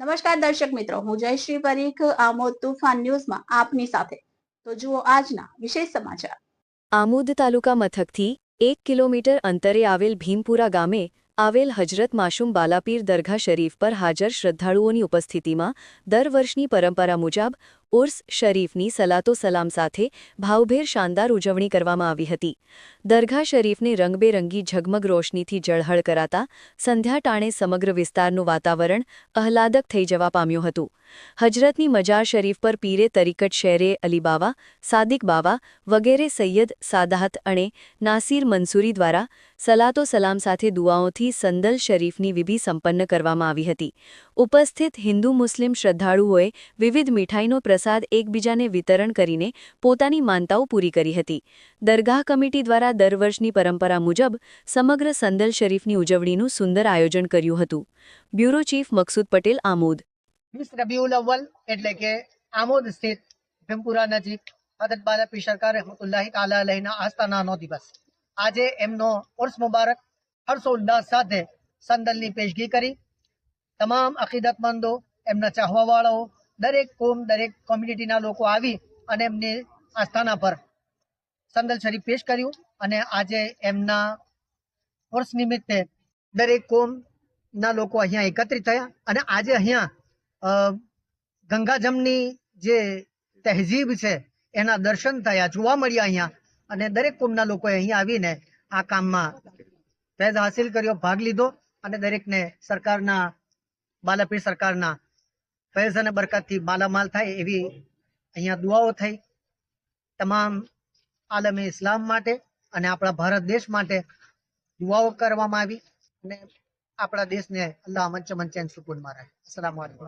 નમસ્કાર દર્શક મિત્રો, હું જયશ્રી પરીખ, આમોદ તુફાન ન્યૂઝમાં આપની સાથે. તો જુઓ આજના વિશેષ સમાચાર. આમોદ તાલુકા મથકથી એક કિલોમીટર અંતરે આવેલ ભીમપુરા ગામે આવેલ હજરત માશુમ બાલાપીર દરગાહ શરીફ પર હાજર શ્રદ્ધાળુઓની ઉપસ્થિતિમાં દર વર્ષની પરંપરા મુજબ ઉર્સ શરીફની સલાતો સલામ સાથે ભાવભેર શાનદાર ઉજવણી કરવામાં આવી હતી. દરગાહ શરીફને રંગબેરંગી ઝગમગ રોશનીથી ઝળહળ કરાતા સંધ્યા ટાણે સમગ્ર વિસ્તારનું વાતાવરણ આહલાદક થઈ જવા પામ્યું હતું. હજરતની મજાર શરીફ પર પીરે તરીકટ શેરે અલીબાવા સાદિક બાવા વગેરે સૈયદ સાદાત અને નાસિર મંસૂરી દ્વારા સલાતો સલામ સાથે દુઆઓથી સંદલ શરીફની વિધિ સંપન્ન કરવામાં આવી હતી. ઉપસ્થિત હિન્દુ મુસ્લિમ શ્રદ્ધાળુઓએ વિવિધ મીઠાઈનો પ્રસાદ એકબીજાને વિતરણ કરીને પોતાની માનતાઓ પૂરી કરી હતી. દરગાહ કમિટી દ્વારા દર વર્ષની પરંપરા મુજબ સમગ્ર સંદલ શરીફની ઉજવણીનું સુંદર આયોજન કર્યું હતું. Bureau chief Maqsood Patel Amod. વીસ રબીઉલ અવ્વલ એટલે કે આમોદ સ્થિત ભીમપુરા નજીક હદત બાલા પીર સરકાર રહેમતુલ્લાહી તાલા અલહીના આસ્થાનાનો દિવસ. આજે એમનો ઉર્સ મુબારક હર્ષોલ્લાસ સાથે સંદલની પેશગી કરી. તમામ અકીદતમંદો, એમના ચાહવાવાળાઓ દરેક કોમ, દરેક કોમ્યુનિટીના લોકો આવી અને એમની આસ્થાના પર સંદલ શરીફ પેશ કર્યું અને આજે એમના વર્ષ નિમિત્તે દરેક કોમના લોકો અહીંયા એકત્રિત થયા અને આજે અહીંયા ગંગાજમની જે તહેજીબ છે એના દર્શન થયા, જોવા મળ્યા અહીંયા અને દરેક કોમના લોકોએ અહીંયા આવીને આ કામમાં ફેઝ હાસિલ કર્યો, ભાગ લીધો અને દરેકને સરકારના, બાલાપીર સરકારના ફૈઝ અને બરકતથી માલામાલ થાય એવી અહીંયા દુઆઓ થઈ તમામ આલમે ઇસ્લામ માટે અને આપણા ભારત દેશ માટે દુઆઓ કરવામાં આવી અને આપણા દેશને અલ્લાહ મંચ મંચેન સુકૂનમાં રહે. અસલામ વાલેકુમ